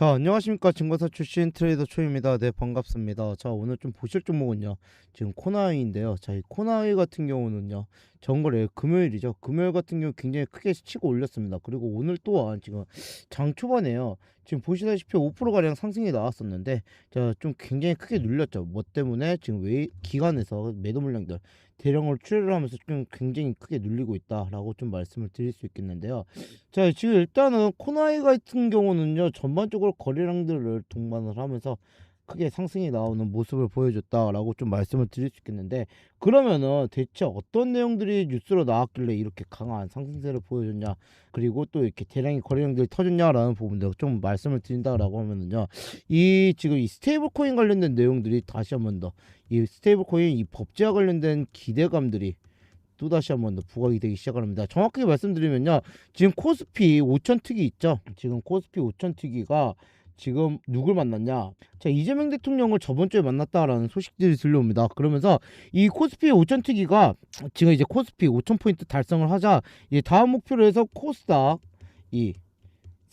자 안녕하십니까. 증거사 출신 트레이더 초입니다. 네 반갑습니다. 자 오늘 좀 보실 종목은요. 지금 코나이인데요. 자 이 코나이 같은 경우는요 정거래 금요일이죠. 금요일 같은 경우 굉장히 크게 치고 올렸습니다. 그리고 오늘 또한 지금 장 초반에요. 지금 보시다시피 5%가량 상승이 나왔었는데 자 좀 굉장히 크게 눌렸죠. 뭐 때문에 지금 왜 기관에서 매도 물량들 대량으로 출혈을 하면서 좀 굉장히 크게 눌리고 있다라고 좀 말씀을 드릴 수 있겠는데요. 자 지금 일단은 코나이 같은 경우는요 전반적으로 거래량들을 동반을 하면서 크게 상승이 나오는 모습을 보여줬다라고 좀 말씀을 드릴 수 있겠는데 그러면은 대체 어떤 내용들이 뉴스로 나왔길래 이렇게 강한 상승세를 보여줬냐 그리고 또 이렇게 대량의 거래량들이 터졌냐라는 부분들 좀 말씀을 드린다라고 하면은요 이 지금 이 스테이블 코인 관련된 내용들이 다시 한 번 더 이 스테이블 코인 이 법제와 관련된 기대감들이 또 다시 한번 더 부각이 되기 시작합니다. 정확하게 말씀드리면요. 지금 코스피 5천 특위 있죠. 지금 코스피 5천 특위가 지금 누굴 만났냐? 자 이재명 대통령을 저번 주에 만났다라는 소식들이 들려옵니다. 그러면서 이 코스피 5천 특위가 지금 이제 코스피 5천 포인트 달성을 하자 이제 다음 목표로 해서 코스닥 이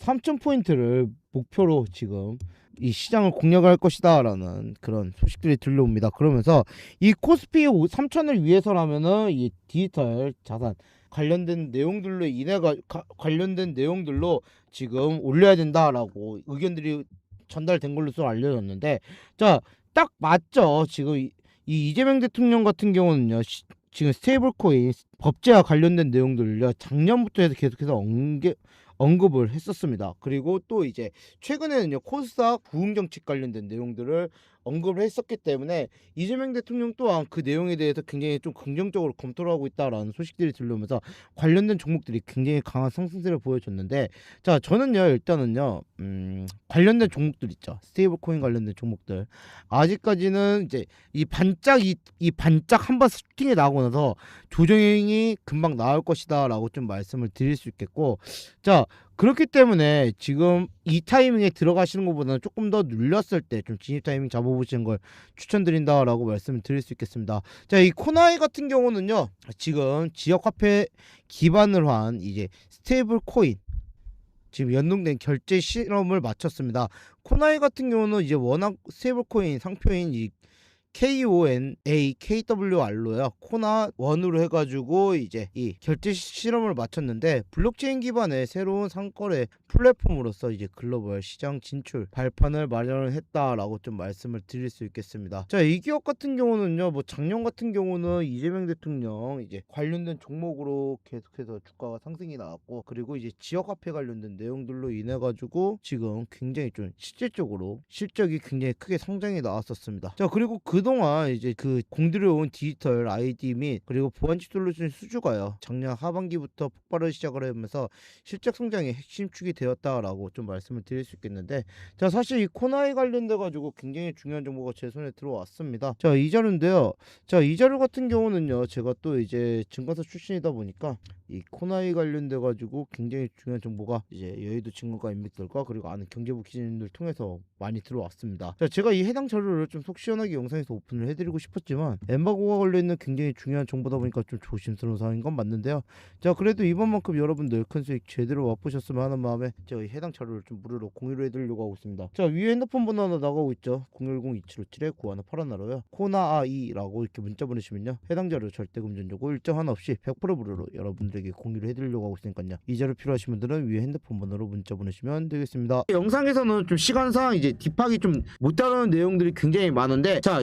3천 포인트를 목표로 지금 이 시장을 공략할 것이다라는 그런 소식들이 들려옵니다. 그러면서 이 코스피 3천을 위해서라면은 이 디지털 자산 관련된 내용들로 인해가 가- 관련된 내용들로 지금 올려야 된다라고 의견들이 전달된 걸로서 알려졌는데 자 딱 맞죠? 지금 이, 이 이재명 대통령 같은 경우는요 시- 지금 스테이블 코인 법제와 관련된 내용들을요 작년부터 해서 계속해서 언개, 언급을 했었습니다. 그리고 또 이제 최근에는요 코스닥 부흥 정책 관련된 내용들을 언급을 했었기 때문에 이재명 대통령 또한 그 내용에 대해서 굉장히 좀 긍정적으로 검토를 하고 있다라는 소식들이 들려오면서 관련된 종목들이 굉장히 강한 상승세를 보여줬는데 자 저는요 일단은요 음, 관련된 종목들 있죠. 스테이블 코인 관련된 종목들. 아직까지는 이제 이 반짝 이, 이 반짝 한번 스팅이 나고 나서 조정이 금방 나올 것이다라고 좀 말씀을 드릴 수 있겠고 자 그렇기 때문에 지금 이 타이밍에 들어가시는 것보다는 조금 더 눌렸을 때 좀 진입 타이밍 잡아보시는 걸 추천드린다라고 말씀을 드릴 수 있겠습니다. 자, 이 코나이 같은 경우는요, 지금 지역 화폐 기반으로 한 이제 스테이블 코인 지금 연동된 결제 실험을 마쳤습니다. 코나이 같은 경우는 이제 워낙 스테이블 코인 상표인 이 KONA KWR로요. 코나 원으로 해가지고 이제 이 결제 시- 실험을 마쳤는데 블록체인 기반의 새로운 상거래 플랫폼으로서 이제 글로벌 시장 진출 발판을 마련을 했다라고 좀 말씀을 드릴 수 있겠습니다. 자, 이 기업 같은 경우는요, 뭐 작년 같은 경우는 이재명 대통령 이제 관련된 종목으로 계속해서 주가가 상승이 나왔고, 그리고 이제 지역 화폐 관련된 내용들로 인해 가지고 지금 굉장히 좀 실질적으로 실적이 굉장히 크게 성장이 나왔었습니다. 자, 그리고 그 동안 이제 그 공들여온 디지털 아이디 및 그리고 보안치 솔루션 수주가요. 작년 하반기부터 폭발을 시작을 하면서 실적 성장의 핵심 축이 되었다라고 좀 말씀을 드릴 수 있겠는데 자 사실 이 코나이 관련돼 가지고 굉장히 중요한 정보가 제 손에 들어왔습니다. 자 이 자료인데요. 자 이 자료 같은 경우는요 제가 또 이제 증권사 출신이다 보니까 이 코나이 관련돼 가지고 굉장히 중요한 정보가 이제 여의도 증권가 인맥들과 그리고 아는 경제부 기자님들 통해서 많이 들어왔습니다. 자 제가 이 해당 자료를 좀 속 시원하게 영상에 서 오픈을 해드리고 싶었지만 엠바고가 걸려있는 굉장히 중요한 정보다 보니까 좀 조심스러운 상황인 건 맞는데요. 자 그래도 이번만큼 여러분들 큰 수익 제대로 맛보셨으면 하는 마음에 제가 이 해당 자료를 좀 무료로 공유를 해드리려고 하고 있습니다. 자 위에 핸드폰 번호 하나 나가고 있죠. 010-2757-9181로요. 코나아이라고 이렇게 문자 보내시면요. 해당 자료 절대 금전 요구 일정 하나 없이 100% 무료로 여러분들에게 공유를 해드리려고 하고 있으니까요. 이 자료 필요하신 분들은 위에 핸드폰 번호로 문자 보내시면 되겠습니다. 영상에서는 좀 시간상 이제 딥하게 좀 못 다루는 내용들이 굉장히 많은데 자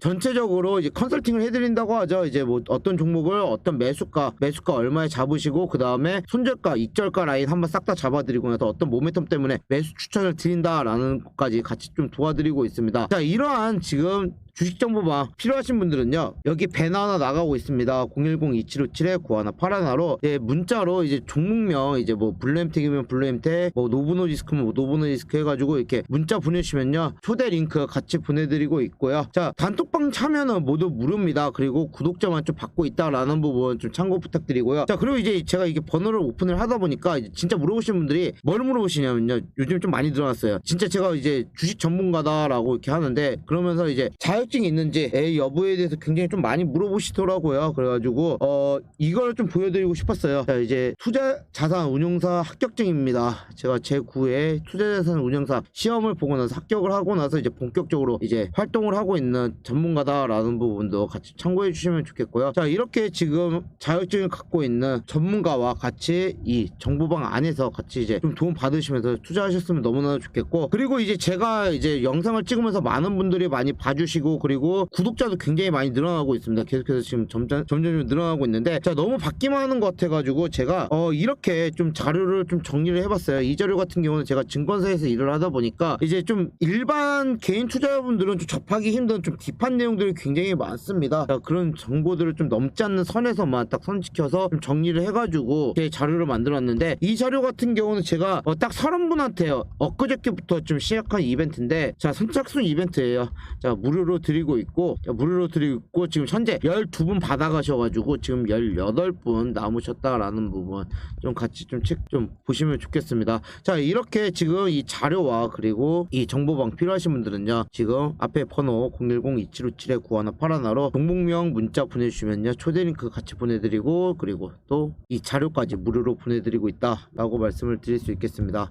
전체적으로 이제 컨설팅을 해드린다고 하죠. 이제 뭐 어떤 종목을 어떤 매수가, 매수가 얼마에 잡으시고 그 다음에 손절가, 익절가 라인 한번 싹 다 잡아드리고 나서 어떤 모멘텀 때문에 매수 추천을 드린다라는 것까지 같이 좀 도와드리고 있습니다. 자, 이러한 지금 주식 정보방 필요하신 분들은요 여기 배너 하나 나가고 있습니다 010-2757-9181로 예, 문자로 이제 종목명 이제 뭐 블루엠텍이면 블루엠텍 뭐 노브노디스크면 뭐 노브노디스크 해가지고 이렇게 문자 보내주시면요 초대 링크 같이 보내드리고 있고요 자 단톡 방 참여는 모두 무료입니다. 그리고 구독자만 좀 받고 있다라는 부분 좀 참고 부탁드리고요. 자 그리고 이제 제가 이게 번호를 오픈을 하다 보니까 진짜 물어보시는 분들이 뭘 물어보시냐면요. 요즘 좀 많이 늘어났어요. 진짜 제가 이제 주식 전문가다라고 이렇게 하는데 그러면서 이제 자격증이 있는지 의 여부에 대해서 굉장히 좀 많이 물어보시더라고요. 그래가지고 어 이걸 좀 보여드리고 싶었어요. 자 이제 투자 자산 운용사 합격증입니다. 제가 제 9회 투자 자산 운용사 시험을 보고 나서 합격을 하고 나서 이제 본격적으로 이제 활동을 하고 있는 전 문가다라는 부분도 같이 참고해 주시면 좋겠고요. 자 이렇게 지금 자격증을 갖고 있는 전문가와 같이 이 정보방 안에서 같이 이제 좀 도움 받으시면서 투자하셨으면 너무나 좋겠고 그리고 이제 제가 이제 영상을 찍으면서 많은 분들이 많이 봐주시고 그리고 구독자도 굉장히 많이 늘어나고 있습니다. 계속해서 지금 점점 점점 늘어나고 있는데 자 너무 받기만 하는 것 같아가지고 제가 어 이렇게 좀 자료를 좀 정리를 해봤어요. 이 자료 같은 경우는 제가 증권사에서 일을 하다 보니까 이제 좀 일반 개인 투자자분들은 좀 접하기 힘든 좀 딥한 내용들이 굉장히 많습니다. 자, 그런 정보들을 좀 넘지 않는 선에서만 딱 선 지켜서 좀 정리를 해가지고 제 자료를 만들었는데 이 자료 같은 경우는 제가 어, 딱 서른 분한테요. 엊그저께부터 좀 시작한 이벤트인데 자 선착순 이벤트예요. 자 무료로 드리고 있고 자, 무료로 드리고 있고 지금 현재 12분 받아가셔가지고 지금 18분 남으셨다라는 부분 좀 같이 좀 책좀 보시면 좋겠습니다. 자 이렇게 지금 이 자료와 그리고 이 정보방 필요하신 분들은요 지금 앞에 번호 010-2757-9181로 종목명 문자 보내주시면요. 초대 링크 같이 보내드리고 그리고 또 이 자료까지 무료로 보내드리고 있다 라고 말씀을 드릴 수 있겠습니다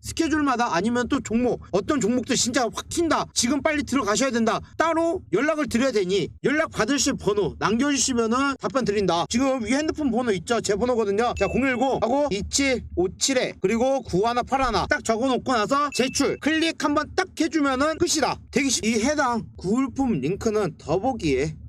스케줄마다 아니면 또 종목 어떤 종목도 진짜 확 튄다 지금 빨리 들어가셔야 된다 따로 연락을 드려야 되니 연락 받으실 번호 남겨주시면은 답변 드린다. 지금 위 핸드폰 번호 있죠? 제 번호거든요. 자 010 하고 2757에 그리고 9181 딱 적어놓고 나서 제출 클릭 한번 딱 해주면은 끝이다. 대기 이 해당 구울품 링크는 더보기에